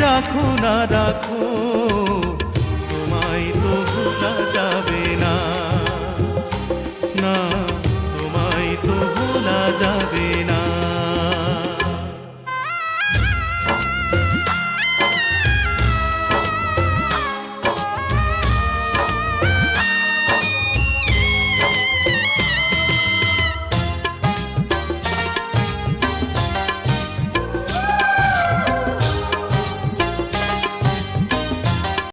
রাখো না রাখো তোমায় তো যাবে